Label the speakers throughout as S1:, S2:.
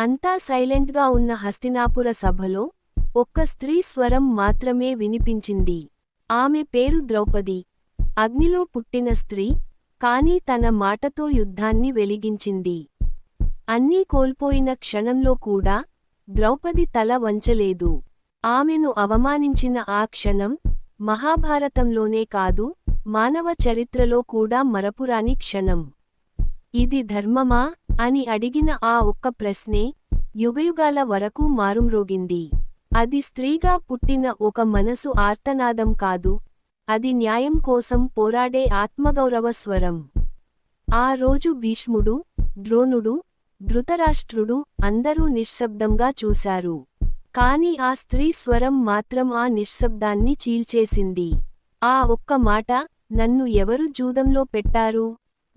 S1: అంతా సైలెంట్గా ఉన్న హస్తినాపుర సభలో ఒక్క స్త్రీ స్వరం మాత్రమే వినిపించింది. ఆమె పేరు ద్రౌపది. అగ్నిలో పుట్టిన స్త్రీ కాని తన మాటతో యుద్ధాన్ని వెలిగించింది. అన్నీ కోల్పోయిన క్షణంలో కూడా ద్రౌపది తల వంచలేదు. ఆమెను అవమానించిన ఆ క్షణం మహాభారతంలోనే కాదు మానవ చరిత్రలో కూడా మరపురాని క్షణం. ఇది ధర్మమా? అని అడిగిన ఆ ఒక్క ప్రశ్నే యుగయుగాల వరకు మారుమ్రోగింది. అది స్త్రీగా పుట్టిన ఒక మనసు ఆర్తనాదం కాదు అది న్యాయం కోసం పోరాడే ఆత్మగౌరవ స్వరం. ఆ రోజు భీష్ముడు ద్రోణుడు ధృతరాష్ట్రుడు అందరూ నిశ్శబ్దంగా చూశారు. కాని ఆ స్త్రీ స్వరం మాత్రం ఆ నిశ్శబ్దాన్ని చీల్చేసింది. ఆ ఒక్క మాట నన్ను ఎవరు జూదంలో పెట్టారు?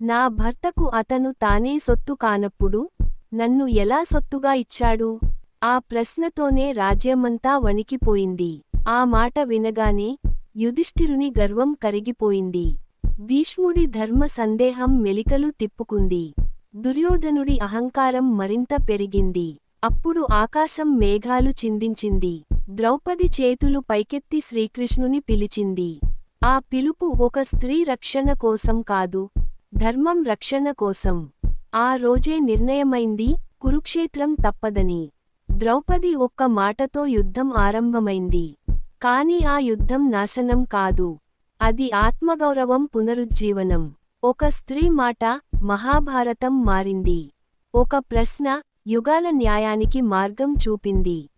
S1: నా భర్తకు అతను తానే సొత్తు కానప్పుడు నన్ను ఎలా సొత్తుగా ఇచ్చాడు? ఆ ప్రశ్నతోనే రాజ్యమంతా వణికిపోయింది. ఆ మాట వినగానే యుధిష్ఠిరుని గర్వం కరిగిపోయింది. భీష్ముడి ధర్మ సందేహం మెలికలు తిప్పుకుంది. దుర్యోధనుడి అహంకారం మరింత పెరిగింది. అప్పుడు ఆకాశం మేఘాలు చిందించింది. ద్రౌపది చేతులు పైకెత్తి శ్రీకృష్ణుని పిలిచింది. ఆ పిలుపు ఒక స్త్రీ రక్షణ కోసం కాదు ధర్మం రక్షణ కోసం. ఆ రోజే నిర్ణయమైంది కురుక్షేత్రం తప్పదని. ద్రౌపది ఒక్క మాటతో యుద్ధం ఆరంభమైంది. కాని ఆ యుద్ధం నాశనం కాదు. అది ఆత్మగౌరవం పునరుజ్జీవనం. ఒక స్త్రీ మాట మహాభారతం మారింది. ఒక ప్రశ్న యుగాల న్యాయానికి మార్గం చూపింది.